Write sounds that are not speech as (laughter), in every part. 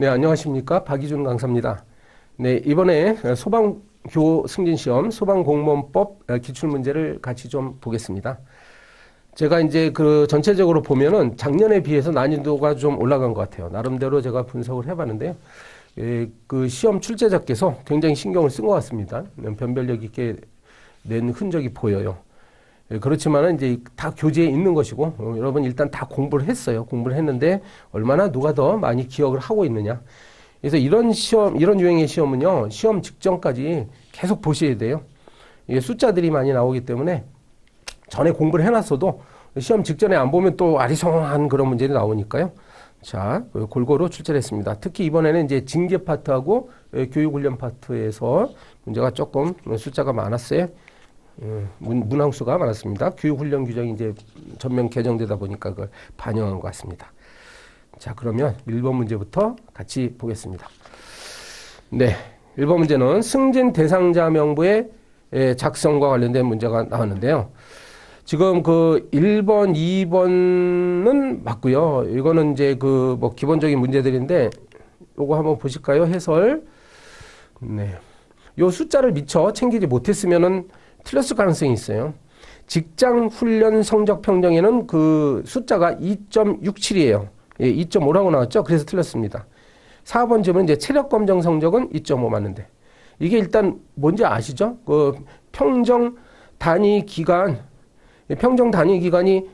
네, 안녕하십니까. 박희준 강사입니다. 네, 이번에 소방교 승진시험 소방공무원법 기출문제를 같이 좀 보겠습니다. 제가 이제 그 전체적으로 보면은 작년에 비해서 난이도가 좀 올라간 것 같아요. 나름대로 제가 분석을 해봤는데요. 예, 그 시험 출제자께서 굉장히 신경을 쓴 것 같습니다. 변별력 있게 낸 흔적이 보여요. 예, 그렇지만은 이제 다 교재에 있는 것이고 어, 여러분 일단 다 공부를 했어요. 공부를 했는데 얼마나 누가 더 많이 기억을 하고 있느냐. 그래서 이런 시험, 이런 유형의 시험은요, 시험 직전까지 계속 보셔야 돼요. 이게 숫자들이 많이 나오기 때문에 전에 공부를 해놨어도 시험 직전에 안 보면 또 아리송한 그런 문제들이 나오니까요. 자, 골고루 출제를 했습니다. 특히 이번에는 이제 징계 파트하고 교육 훈련 파트에서 문제가 조금 숫자가 많았어요. 문, 문항수가 많았습니다. 교육훈련 규정이 이제 전면 개정되다 보니까 그걸 반영한 것 같습니다. 자, 그러면 1번 문제부터 같이 보겠습니다. 네. 1번 문제는 승진 대상자 명부의 작성과 관련된 문제가 나왔는데요. 지금 그 1번, 2번은 맞고요. 이거는 이제 그 뭐 기본적인 문제들인데 요거 한번 보실까요? 해설. 네. 요 숫자를 미처 챙기지 못했으면은 틀렸을 가능성이 있어요. 직장 훈련 성적 평정에는 그 숫자가 2.67이에요. 예, 2.5라고 나왔죠? 그래서 틀렸습니다. 4번 질문 이제 체력 검정 성적은 2.5 맞는데. 이게 일단 뭔지 아시죠? 그 평정 단위 기간, 평정 단위 기간이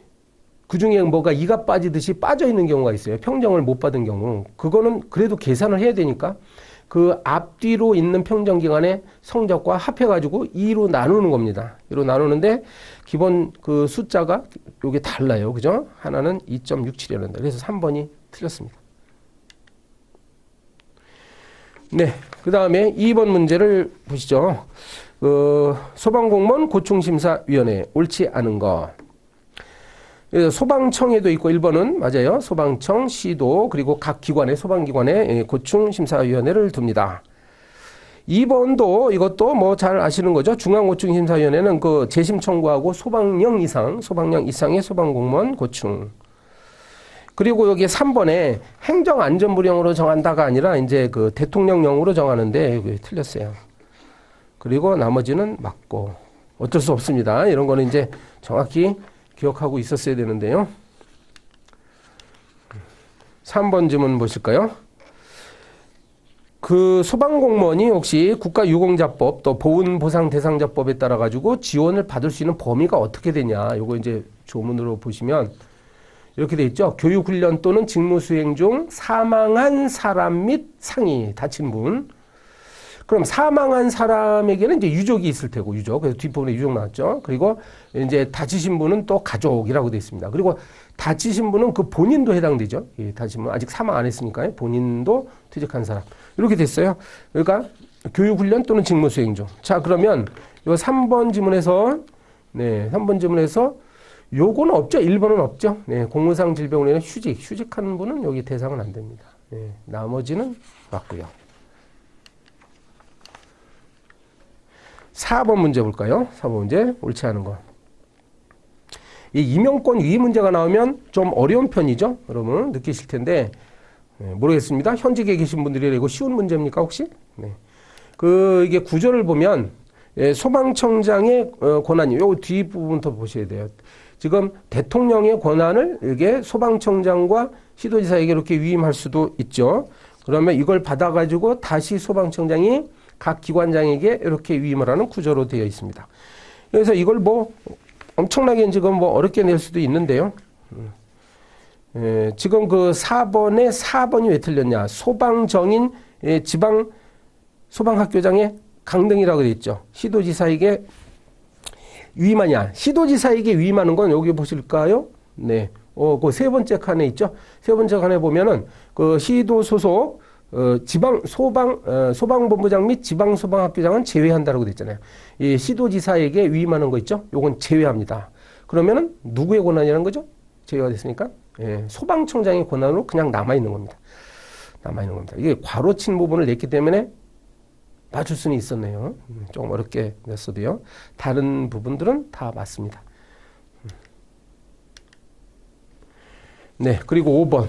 그 중에 뭐가 이가 빠지듯이 빠져 있는 경우가 있어요. 평정을 못 받은 경우. 그거는 그래도 계산을 해야 되니까 그 앞뒤로 있는 평정 기간의 성적과 합해 가지고 2로 나누는 겁니다. 2로 나누는데 기본 그 숫자가 요게 달라요. 그죠? 하나는 2.67이었는데 그래서 3번이 틀렸습니다. 네. 그 다음에 2번 문제를 보시죠. 그 소방공무원 고충심사위원회 옳지 않은 거. 소방청에도 있고 1번은 맞아요. 소방청, 시도 그리고 각 기관의 소방기관의 예, 고충 심사위원회를 둡니다. 2번도 이것도 뭐 잘 아시는 거죠. 중앙고충심사위원회는 그 재심 청구하고 소방령 이상, 소방령 이상의 소방공무원 고충. 그리고 여기 3번에 행정안전부령으로 정한다가 아니라 이제 그 대통령령으로 정하는데 이게 틀렸어요. 그리고 나머지는 맞고 어쩔 수 없습니다. 이런 거는 이제 정확히 기억하고 있었어야 되는데요. 3번 질문 보실까요? 그 소방공무원이 혹시 국가유공자법 또 보훈보상대상자법에 따라 가지고 지원을 받을 수 있는 범위가 어떻게 되냐. 요거 이제 조문으로 보시면 이렇게 돼 있죠. 교육훈련 또는 직무수행 중 사망한 사람 및 상이 다친 분 그럼 사망한 사람에게는 이제 유족이 있을 테고 유족. 그래서 뒷부분에 유족 나왔죠. 그리고 이제 다치신 분은 또 가족이라고 되어 있습니다. 그리고 다치신 분은 그 본인도 해당되죠. 예, 다치신 분 아직 사망 안 했으니까요. 본인도 퇴직한 사람. 이렇게 됐어요. 그러니까 교육훈련 또는 직무수행 중. 자, 그러면 요 3번 지문에서 네, 3번 지문에서 요거는 없죠. 1번은 없죠. 네, 공무상 질병으로 인해 휴직, 휴직하는 분은 여기 대상은 안 됩니다. 네, 나머지는 맞고요. 4번 문제 볼까요? 4번 문제 옳지 않은 거. 이 임용권 위 문제가 나오면 좀 어려운 편이죠. 여러분 느끼실 텐데 네, 모르겠습니다. 현직에 계신 분들이 이거 쉬운 문제입니까 혹시? 네. 그 이게 구조를 보면 예, 소방청장의 어, 권한이 요 뒷부분부터 보셔야 돼요. 지금 대통령의 권한을 이게 소방청장과 시도지사에게 이렇게 위임할 수도 있죠. 그러면 이걸 받아가지고 다시 소방청장이 각 기관장에게 이렇게 위임을 하는 구조로 되어 있습니다. 그래서 이걸 뭐 엄청나게 지금 뭐 어렵게 낼 수도 있는데요. 에, 예, 지금 그 4번에 4번이 왜 틀렸냐. 소방정인 에, 지방 소방학교장의 강등이라고 되어 있죠. 시도지사에게 위임하냐. 시도지사에게 위임하는 건 여기 보실까요? 네. 어, 그 세 번째 칸에 있죠. 세 번째 칸에 보면은 그 시도 소속 어, 지방 소방 어, 소방본부장 및 지방 소방학교장은 제외한다라고 됐잖아요. 이 시도지사에게 위임하는 거 있죠? 요건 제외합니다. 그러면은 누구의 권한이라는 거죠? 제외가 됐으니까 예, 소방청장의 권한으로 그냥 남아 있는 겁니다. 남아 있는 겁니다. 이게 과로친 부분을 냈기 때문에 맞출 수는 있었네요. 음, 조금 어렵게 냈어도요. 다른 부분들은 다 맞습니다. 음. 네, 그리고 5번.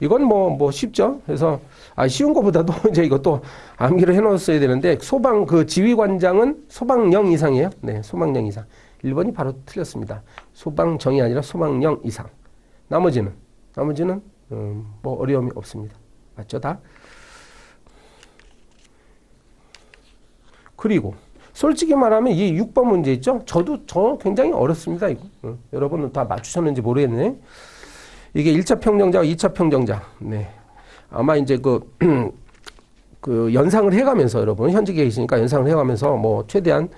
이건 뭐, 뭐 쉽죠. 그래서, 아, 쉬운 것보다도 (laughs) 이제 이것도 암기를 해놓았어야 되는데, 소방, 그 지휘관장은 소방령 이상이에요. 네, 소방령 이상. 1번이 바로 틀렸습니다. 소방정이 아니라 소방령 이상. 나머지는, 나머지는, 음, 뭐 어려움이 없습니다. 맞죠, 다? 그리고, 솔직히 말하면 이 6번 문제 있죠? 저도, 저 굉장히 어렵습니다, 이거. 어, 여러분은 다 맞추셨는지 모르겠네. 이게 1차 평정자와 2차 평정자. 네. 아마 이제 그, (clears throat) 그 연상을 해가면서 여러분, 현직에 계시니까 연상을 해가면서 뭐 최대한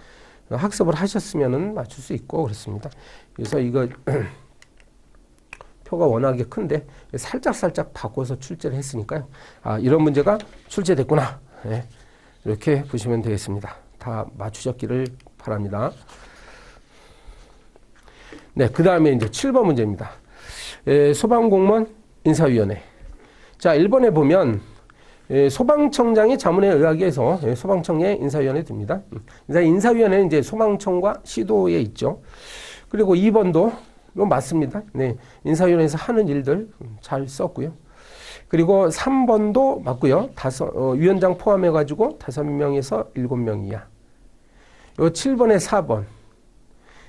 학습을 하셨으면은 맞출 수 있고 그렇습니다. 그래서 이거 (clears throat) 표가 워낙에 큰데 살짝 살짝 바꿔서 출제를 했으니까요. 아 이런 문제가 출제됐구나. 네. 이렇게 보시면 되겠습니다. 다 맞추셨기를 바랍니다. 네, 그 다음에 이제 7번 문제입니다. 에, 소방공무원 인사위원회. 자, 1번에 보면 예, 소방청장의 자문에 의하게 해서 예, 소방청의 인사위원회 듭니다. 인사 인사위원회는 이제 소방청과 시도에 있죠. 그리고 2번도 이건 맞습니다. 네, 인사위원회에서 하는 일들 잘 썼고요. 그리고 3번도 맞고요. 다섯 어, 위원장 포함해 가지고 다섯 명에서 일곱 명 이하. 요 7번에 4번.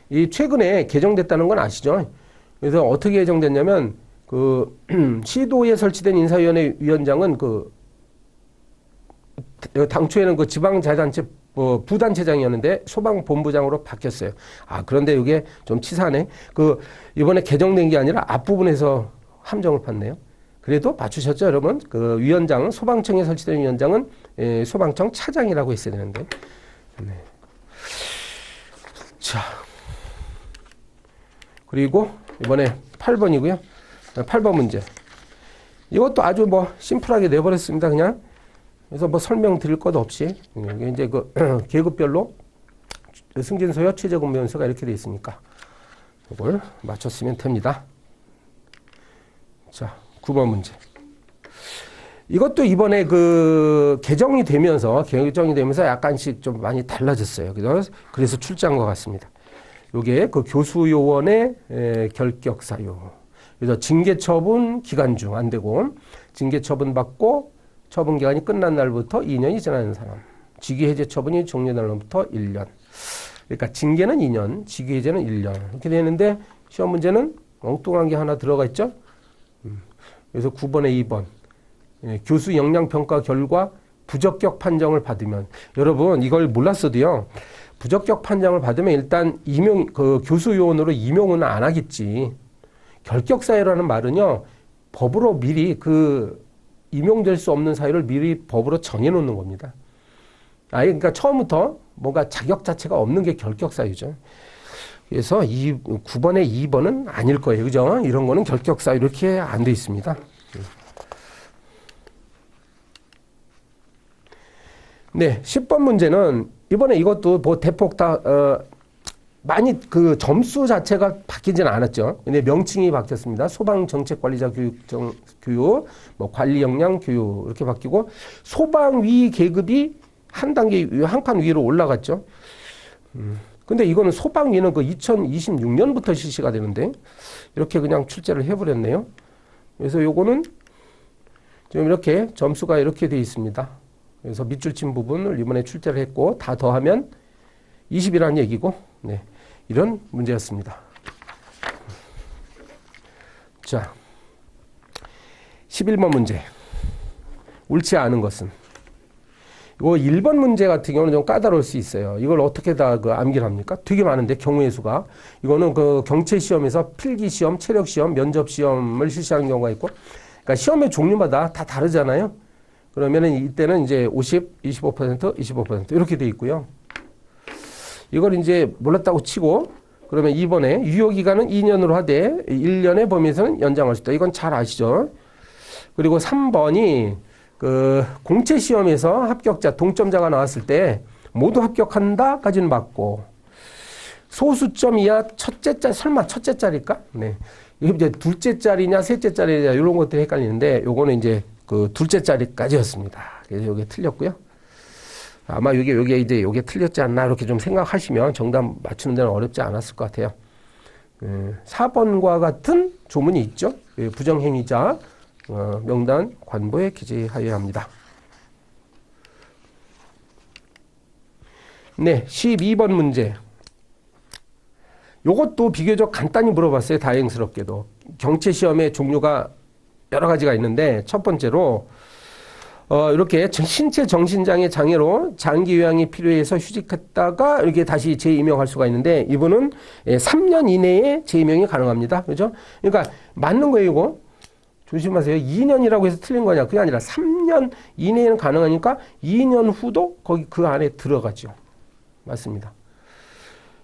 이 최근에 개정됐다는 건 아시죠? 그래서 어떻게 개정됐냐면 그 (clears throat) 시도에 설치된 인사위원회 위원장은 그 당초에는 그 지방자단체 뭐 부단체장이었는데 소방본부장으로 바뀌었어요. 아 그런데 이게 좀 치사하네. 그 이번에 개정된 게 아니라 앞부분에서 함정을 팠네요. 그래도 맞추셨죠, 여러분? 그 위원장은 소방청에 설치된 위원장은 예, 소방청 차장이라고 했어야 되는데. 네. 자. 그리고 이번에 8번이고요. 8번 문제. 이것도 아주 뭐 심플하게 내버렸습니다. 그냥 그래서 뭐 설명 드릴 것 없이 이게 이제 그 (clears throat) 계급별로 승진서와 최저근무연수가 이렇게 돼 있으니까 이걸 맞췄으면 됩니다. 자, 9번 문제. 이것도 이번에 그 개정이 되면서 개정이 되면서 약간씩 좀 많이 달라졌어요. 그래서 출제한 것 같습니다. 요게 그 교수 요원의 결격 사유. 그래서 징계 처분 기간 중 안 되고 징계 처분 받고 처분 기간이 끝난 날부터 2년이 지나는 사람. 직위 해제 처분이 종료된 날부터 1년. 그러니까 징계는 2년, 직위 해제는 1년. 이렇게 되는데 시험 문제는 엉뚱한 게 하나 들어가 있죠. 음. 그래서 9번에 2번. 예, 교수 역량 평가 결과 부적격 판정을 받으면 여러분 이걸 몰랐어도요. 부적격 판정을 받으면 일단 임용 그 교수 요원으로 임용은 안 하겠지. 결격 사유라는 말은요. 법으로 미리 그 임용될 수 없는 사유를 미리 법으로 정해 놓는 겁니다. 아, 그러니까 처음부터 뭔가 자격 자체가 없는 게 결격 사유죠. 그래서 이 9번에 2번은 아닐 거예요. 그죠? 이런 거는 결격 사유 이렇게 안 돼 있습니다. 네, 10번 문제는 이번에 이것도 뭐 대폭 다 어, 많이 그 점수 자체가 바뀌지는 않았죠. 근데 명칭이 바뀌었습니다. 소방 정책 관리자 교육 정, 교육, 뭐 관리 역량 교육 이렇게 바뀌고 소방 위 계급이 한 단계 한 칸 위로 올라갔죠. 음. 근데 이거는 소방 위는 그 2026년부터 실시가 되는데 이렇게 그냥 출제를 해버렸네요. 그래서 요거는 지금 이렇게 점수가 이렇게 돼 있습니다. 그래서 밑줄 친 부분을 이번에 출제를 했고 다 더하면 20이라는 얘기고 네. 이런 문제였습니다. 자, 11번 문제. 옳지 않은 것은. 이거 1번 문제 같은 경우는 좀 까다로울 수 있어요. 이걸 어떻게 다 그 암기를 합니까? 되게 많은데, 경우의 수가. 이거는 그 경체 시험에서 필기 시험, 체력 시험, 면접 시험을 실시하는 경우가 있고, 그러니까 시험의 종류마다 다 다르잖아요. 그러면은 이때는 이제 50, 25%, 25% 이렇게 돼 있고요. 이걸 이제 몰랐다고 치고 그러면 이번에 유효 기간은 2년으로 하되 1년의 범위에서는 연장할 수 있다. 이건 잘 아시죠? 그리고 3번이 그 공채 시험에서 합격자 동점자가 나왔을 때 모두 합격한다까지는 맞고 소수점 이하 첫째 짤 설마 첫째 짤일까? 네. 이게 이제 둘째 짤이냐 셋째 짤이냐 이런 것들이 헷갈리는데 요거는 이제 그 둘째 짤까지였습니다. 그래서 이게 틀렸고요. 아마 이게 여기 이제 이게 틀렸지 않나 이렇게 좀 생각하시면 정답 맞추는 데는 어렵지 않았을 것 같아요. 4번과 예, 같은 조문이 있죠. 예, 부정행위자 어, 명단 관보에 기재하여야 합니다. 네, 12번 문제. 요것도 비교적 간단히 물어봤어요. 다행스럽게도. 경체 시험의 종류가 여러 가지가 있는데 첫 번째로 어, 이렇게 신체 정신장애 장애로 장기 요양이 필요해서 휴직했다가 이렇게 다시 재임용할 수가 있는데 이분은 3년 이내에 재임용이 가능합니다. 그죠? 그러니까 맞는 거예요, 이거. 조심하세요. 2년이라고 해서 틀린 거냐. 그게 아니라 3년 이내에는 가능하니까 2년 후도 거기 그 안에 들어가죠. 맞습니다.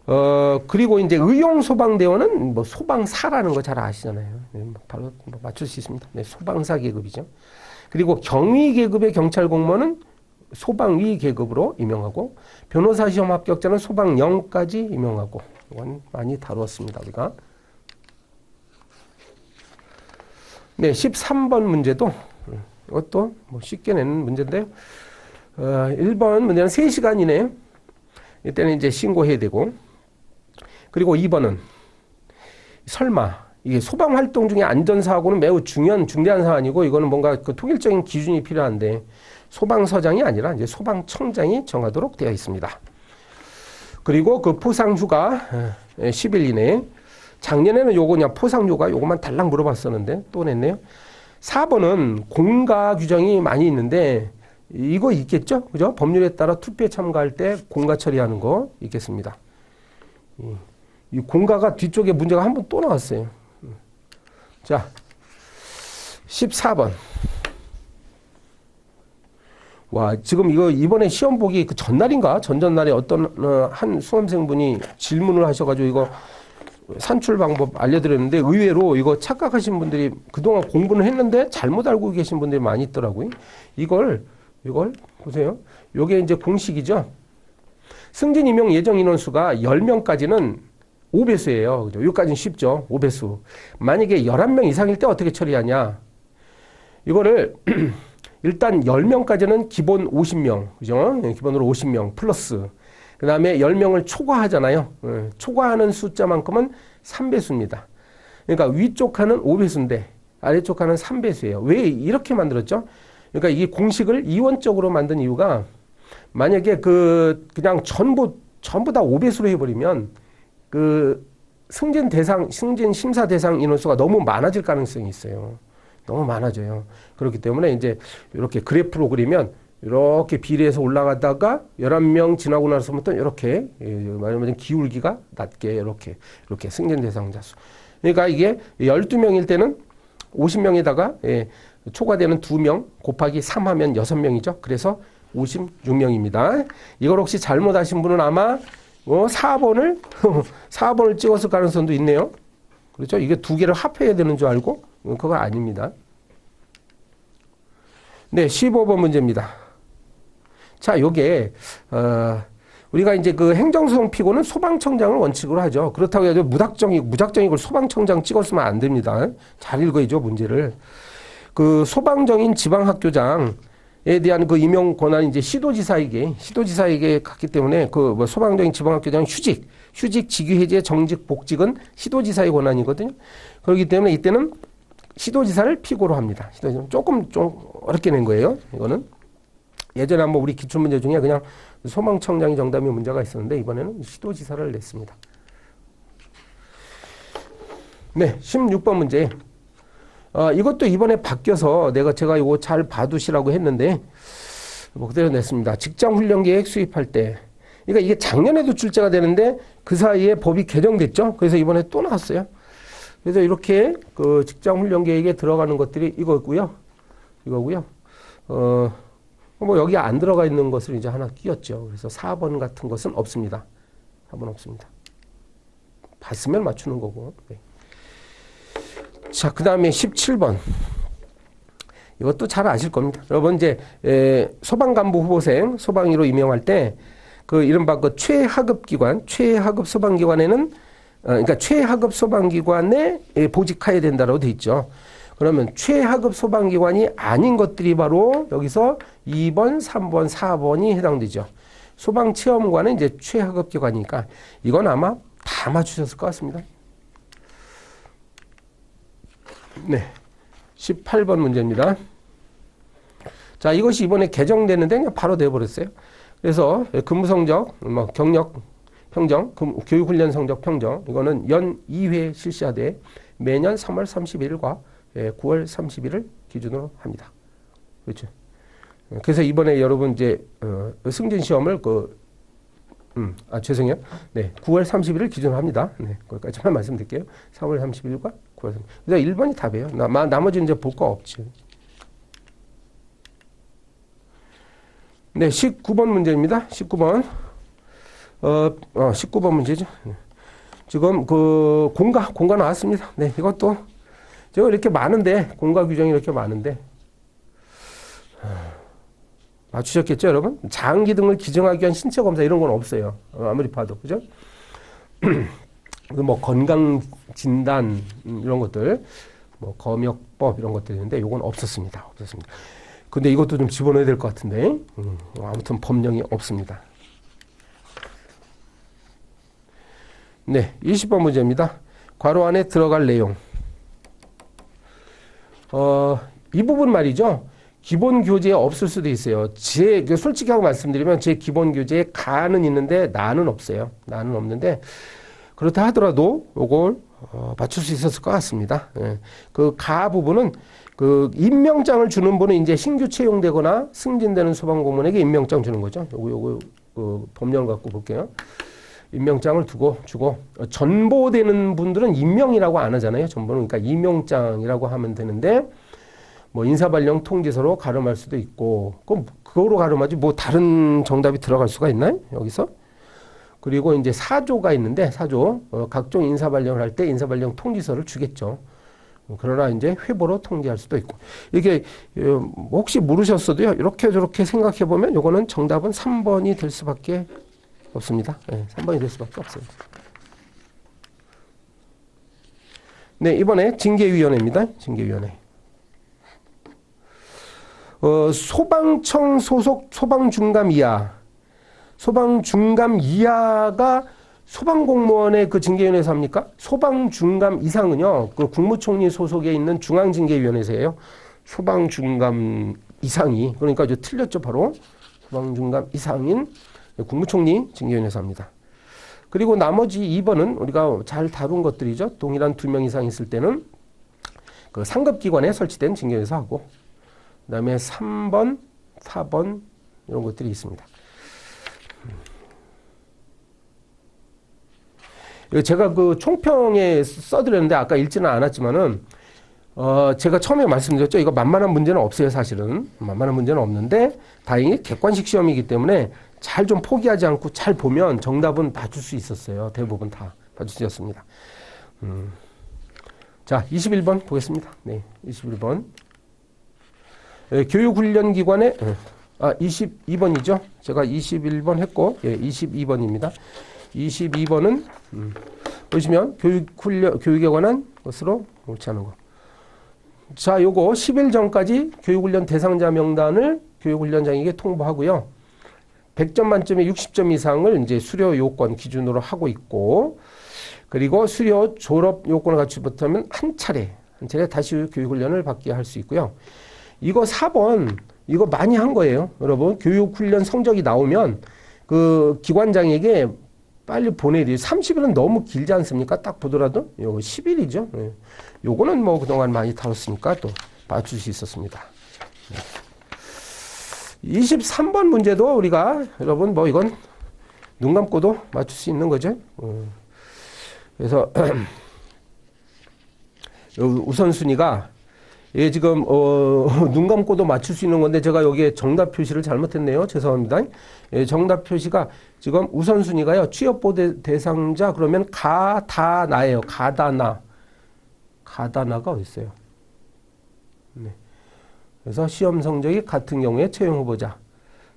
어, 그리고 이제 의용 소방대원은 뭐 소방사라는 거 잘 아시잖아요. 네, 뭐 바로 뭐 맞출 수 있습니다. 네, 소방사 계급이죠. 그리고 경위 계급의 경찰 공무원은 소방위 계급으로 임명하고 변호사 시험 합격자는 소방영까지 임명하고 이건 많이 다루었습니다. 우리가. 네, 13번 문제도 음, 이것도 뭐 쉽게 내는 문제인데요. 어, 1번 문제는 3시간 이내 이때는 이제 신고해야 되고 그리고 2번은 설마 이게 소방 활동 중에 안전 사고는 매우 중요한 중대한 사안이고 이거는 뭔가 그 통일적인 기준이 필요한데 소방서장이 아니라 이제 소방청장이 정하도록 되어 있습니다. 그리고 그 포상 휴가 10일 이내에 작년에는 요거냐 포상 휴가 요것만 달랑 물어봤었는데 또 냈네요. 4번은 공가 규정이 많이 있는데 이거 있겠죠? 그죠? 법률에 따라 투표에 참가할 때 공가 처리하는 거 있겠습니다. 이 공가가 뒤쪽에 문제가 한 번 또 나왔어요. 자, 14번. 와, 지금 이거 이번에 시험 보기 그 전날인가? 전전날에 어떤 어, 한 수험생분이 질문을 하셔가지고 이거 산출 방법 알려드렸는데 의외로 이거 착각하신 분들이 그동안 공부는 했는데 잘못 알고 계신 분들이 많이 있더라고요. 이걸, 이걸 보세요. 요게 이제 공식이죠. 승진 임용 예정 인원수가 10명까지는 5배수예요. 그죠? 여기까지는 쉽죠. 5배수. 만약에 11명 이상일 때 어떻게 처리하냐. 이거를 (clears throat) 일단 10명까지는 기본 50명. 그죠? 네, 기본으로 50명 플러스. 그 다음에 10명을 초과하잖아요. 네, 초과하는 숫자만큼은 3배수입니다. 그러니까 위쪽 칸은 5배수인데 아래쪽 칸은 3배수예요. 왜 이렇게 만들었죠? 그러니까 이 공식을 이원적으로 만든 이유가 만약에 그 그냥 전부 전부 다 5배수로 해버리면 그 승진 대상 승진 심사 대상 인원수가 너무 많아질 가능성이 있어요. 너무 많아져요. 그렇기 때문에 이제 이렇게 그래프로 그리면 이렇게 비례해서 올라가다가 11명 지나고 나서부터 이렇게 말하자면 기울기가 낮게 이렇게 이렇게 승진 대상자 수. 그러니까 이게 12명일 때는 50명에다가 예, 초과되는 2명 곱하기 3 하면 6명이죠. 그래서 56명입니다. 이걸 혹시 잘못하신 분은 아마 어, 4번을 4번을 (laughs) 찍었을 가능성도 있네요. 그렇죠? 이게 두 개를 합해야 되는 줄 알고 그거 아닙니다. 네, 15번 문제입니다. 자, 요게 어, 우리가 이제 그 행정소송 피고는 소방청장을 원칙으로 하죠. 그렇다고 해서 무작정이 무작정이걸 소방청장 찍었으면 안 됩니다. 잘 읽어야죠 문제를. 그 소방정인 지방학교장 에 대한 그 임용 권한이 이제 시도지사에게 시도지사에게 갔기 때문에 그 뭐 소방적인 지방학교장 휴직, 휴직 직위 해제 정직 복직은 시도지사의 권한이거든요. 그렇기 때문에 이때는 시도지사를 피고로 합니다. 시도지사 조금 좀 어렵게 낸 거예요. 이거는 예전에 한번 우리 기출 문제 중에 그냥 소방청장이 정답이 문제가 있었는데 이번에는 시도지사를 냈습니다. 네, 16번 문제. 어, 이것도 이번에 바뀌어서 내가 제가 이거 잘 봐두시라고 했는데 뭐 그대로 냈습니다. 직장 훈련 계획 수립할 때. 그러니까 이게 작년에도 출제가 되는데 그 사이에 법이 개정됐죠. 그래서 이번에 또 나왔어요. 그래서 이렇게 그 직장 훈련 계획에 들어가는 것들이 이거고요. 이거고요. 어, 뭐 여기 안 들어가 있는 것을 이제 하나 끼웠죠. 그래서 4번 같은 것은 없습니다. 4번 없습니다. 봤으면 맞추는 거고. 네. 자, 그 다음에 17번. 이것도 잘 아실 겁니다. 여러분, 이제, 에, 소방간부 후보생, 소방위로 임명할 때, 그 이른바 그 최하급 기관, 최하급 소방기관에는, 어, 그러니까 최하급 소방기관에 보직해야 된다고 돼 있죠. 그러면 최하급 소방기관이 아닌 것들이 바로 여기서 2번, 3번, 4번이 해당되죠. 소방체험관은 이제 최하급 기관이니까 이건 아마 다 맞추셨을 것 같습니다. 네. 18번 문제입니다. 자, 이것이 이번에 개정되는데 그냥 바로 돼버렸어요. 그래서 근무 성적, 뭐 경력 평정, 금- 교육 훈련 성적 평정 이거는 연 2회 실시하되 매년 3월 31일과 9월 30일을 기준으로 합니다. 그렇죠. 그래서 이번에 여러분 이제 어, 승진 시험을 그 음, 아 죄송해요. 네, 9월 30일을 기준으로 합니다. 네, 거기까지만 (laughs) 말씀드릴게요. 3월 30일과 9월 30일. 그래서 1번이 답이에요. 나, 마- 나머지는 이제 볼 거 없지. 네, 19번 문제입니다. 19번. 어, 어 19번 문제죠. 네. 지금 그 공가 공가 나왔습니다. 네, 이것도 제가 이렇게 많은데 공가 규정이 이렇게 많은데 맞추셨겠죠, 여러분? 장기 등을 기증하기 위한 신체 검사 이런 건 없어요. 어, 아무리 봐도 그죠? (clears throat) 뭐 건강 진단 음, 이런 것들, 뭐 검역법 이런 것들 있는데 이건 없었습니다. 없었습니다. 근데 이것도 좀 집어넣어야 될 것 같은데 음, 아무튼 법령이 없습니다. 네, 20번 문제입니다. 괄호 안에 들어갈 내용. 어, 이 부분 말이죠. 기본 교재에 없을 수도 있어요. 제그 솔직히 하고 말씀드리면 제 기본 교재에 가는 있는데 나는 없어요. 나는 없는데 그렇다 하더라도 요걸 어, 맞출 수 있었을 것 같습니다. 예. 그가 부분은 그 임명장을 주는 분은 이제 신규 채용되거나 승진되는 소방공무원에게 임명장 주는 거죠. 요거 요거 그 법령을 갖고 볼게요. 임명장을 두고 주고 어, 전보되는 분들은 임명이라고 안 하잖아요. 전보는 그러니까 임명장이라고 하면 되는데 뭐 인사발령 통지서로 가름할 수도 있고 그럼 그거로 가름하지 뭐 다른 정답이 들어갈 수가 있나요? 여기서 그리고 이제 사조가 있는데 사조 어, 각종 인사 발령을 할 때 인사 발령 통지서를 주겠죠. 어, 그러나 이제 회보로 통지할 수도 있고 이게 어, 뭐 혹시 모르셨어도요 이렇게 저렇게 생각해 보면 요거는 정답은 3번이 될 수밖에 없습니다. 네, 3번이 될 수밖에 없어요. 네 이번에 징계위원회입니다. 징계위원회. 어, 소방청 소속 소방중감 이하, 소방 중감 이하가 소방 공무원의 그 징계위원회에서 합니까? 소방 중감 이상은요, 그 국무총리 소속에 있는 중앙 징계위원회에서예요. 소방 중감 이상이, 그러니까 이제 틀렸죠, 바로. 소방 중감 이상인 국무총리 징계위원회에서 합니다. 그리고 나머지 2번은 우리가 잘 다룬 것들이죠. 동일한 두 명 이상 있을 때는 그 상급기관에 설치된 징계위원회에서 하고, 그 다음에 3번, 4번 이런 것들이 있습니다. 이거 제가 그 총평에 써드렸는데 아까 읽지는 않았지만은 어 제가 처음에 말씀드렸죠. 이거 만만한 문제는 없어요, 사실은. 만만한 문제는 없는데 다행히 객관식 시험이기 때문에 잘 좀 포기하지 않고 잘 보면 정답은 맞출 수 있었어요. 대부분 다 맞출 수 있었습니다. 음. 자, 21번 보겠습니다. 네, 21번. 예, 교육훈련기관에 예, 아 22번이죠. 제가 21번 했고 예, 22번입니다. 22번은 음, 보시면 교육 훈련 교육에 관한 것으로 옳지 않은 거. 자, 요거 10일 전까지 교육훈련 대상자 명단을 교육훈련장에게 통보하고요. 100점 만점에 60점 이상을 이제 수료 요건 기준으로 하고 있고 그리고 수료 졸업 요건을 갖추지 못하면 한 차례 한 차례 다시 교육훈련을 받게 할 수 있고요. 이거 4번 이거 많이 한 거예요. 여러분 교육훈련 성적이 나오면 그 기관장에게 빨리 보내드려 30일은 너무 길지 않습니까? 딱 보더라도 요거 10일이죠. 예. 요거는 뭐 그동안 많이 다뤘으니까 또 맞출 수 있었습니다. 네. 23번 문제도 우리가 여러분 뭐 이건 눈 감고도 맞출 수 있는 거죠. 어. 그래서 (clears throat) 우선순위가 예, 지금, 어, (laughs) 눈 감고도 맞출 수 있는 건데, 제가 여기에 정답 표시를 잘못했네요. 죄송합니다. 예, 정답 표시가 지금 우선순위가요, 취업보대 대상자, 그러면 가, 다, 나예요. 가다, 나. 가다, 나가 어디 있어요? 네. 그래서 시험 성적이 같은 경우에 채용 후보자.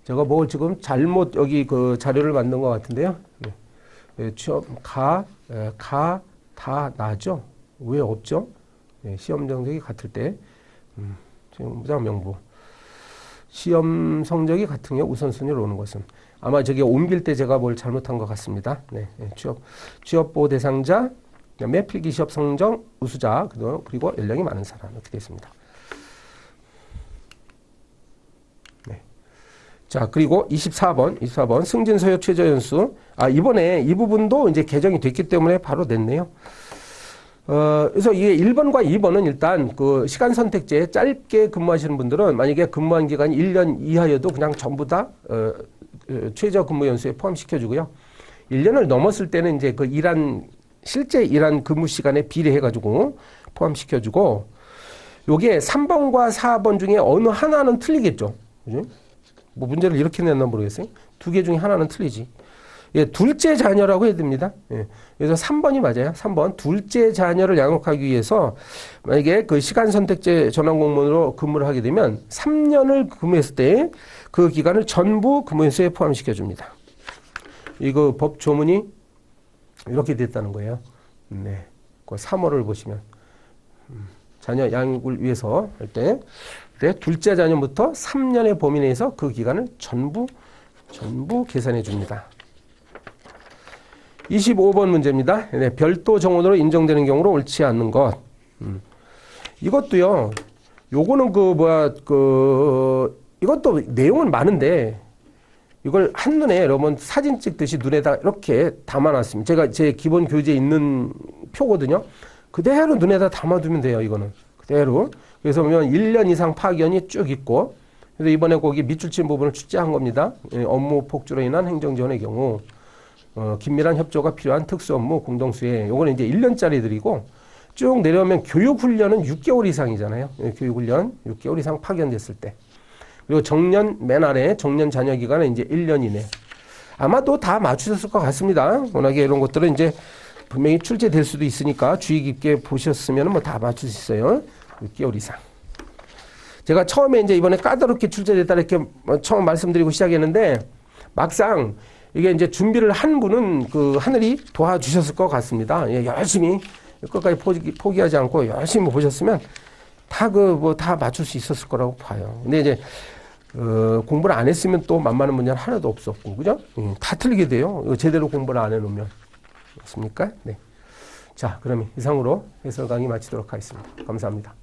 제가 뭐 지금 잘못 여기 그 자료를 만든 것 같은데요. 네. 예, 취업, 가, 예, 가, 다, 나죠? 왜 없죠? 예, 시험 성적이 같을 때 음, 지금 무장명부 시험 성적이 같은 경우 우선순위로 오는 것은 아마 저기 옮길 때 제가 뭘 잘못한 것 같습니다. 네, 예, 취업 취업 보호 대상자 매필기 시험 성적 우수자 그리고 연령이 많은 사람 이렇게 되어 있습니다. 네. 자, 그리고 24번, 24번 승진 소요 최저 연수. 아, 이번에 이 부분도 이제 개정이 됐기 때문에 바로 냈네요. 어, 그래서 이게 1번과 2번은 일단 그 시간 선택제에 짧게 근무하시는 분들은 만약에 근무한 기간이 1년 이하여도 그냥 전부 다, 어, 어, 최저 근무 연수에 포함시켜 주고요. 1년을 넘었을 때는 이제 그 일한, 실제 일한 근무 시간에 비례해 가지고 포함시켜 주고, 요게 3번과 4번 중에 어느 하나는 틀리겠죠. 그죠? 뭐 문제를 이렇게 냈나 모르겠어요. 두 개 중에 하나는 틀리지. 예, 둘째 자녀라고 해야 됩니다. 예, 그래서 3번이 맞아요. 3번. 둘째 자녀를 양육하기 위해서 만약에 그 시간 선택제 전환 공무원으로 근무를 하게 되면 3년을 근무했을 때 그 기간을 전부 근무연수에 포함시켜 줍니다. 이거 법 조문이 이렇게 됐다는 거예요. 네. 그 3호를 보시면 음, 자녀 양육을 위해서 할 때, 때 둘째 자녀부터 3년의 범위 내에서 그 기간을 전부 전부 계산해 줍니다. 25번 문제입니다. 네, 별도 정원으로 인정되는 경우로 옳지 않는 것. 음. 이것도요. 요거는 그 뭐야 그 이것도 내용은 많은데 이걸 한눈에 여러분 사진 찍듯이 눈에다 이렇게 담아놨습니다. 제가 제 기본 교재에 있는 표거든요. 그대로 눈에다 담아두면 돼요. 이거는 그대로. 그래서 보면 1년 이상 파견이 쭉 있고 그래서 이번에 거기 밑줄 친 부분을 출제한 겁니다. 예, 업무 폭주로 인한 행정 지원의 경우 어, 긴밀한 협조가 필요한 특수 업무 공동수행. 요거는 이제 1년짜리들이고 쭉 내려오면 교육 훈련은 6개월 이상이잖아요. 예, 교육 훈련 6개월 이상 파견됐을 때. 그리고 정년 맨 아래 정년 자녀 기간은 이제 1년 이내. 아마도 다 맞추셨을 것 같습니다. 워낙에 이런 것들은 이제 분명히 출제될 수도 있으니까 주의 깊게 보셨으면 뭐 다 맞출 수 있어요. 6개월 이상. 제가 처음에 이제 이번에 까다롭게 출제됐다 이렇게 뭐 처음 말씀드리고 시작했는데 막상 이게 이제 준비를 한 분은 그 하늘이 도와주셨을 것 같습니다. 예, 열심히 끝까지 포기, 포기하지 않고 열심히 보셨으면 다 그 뭐 다 맞출 수 있었을 거라고 봐요. 근데 이제 어, 공부를 안 했으면 또 만만한 문제는 하나도 없었고, 그죠? 음, 다 틀리게 돼요. 제대로 공부를 안 해놓으면. 맞습니까? 네. 자, 그러면 이상으로 해설 강의 마치도록 하겠습니다. 감사합니다.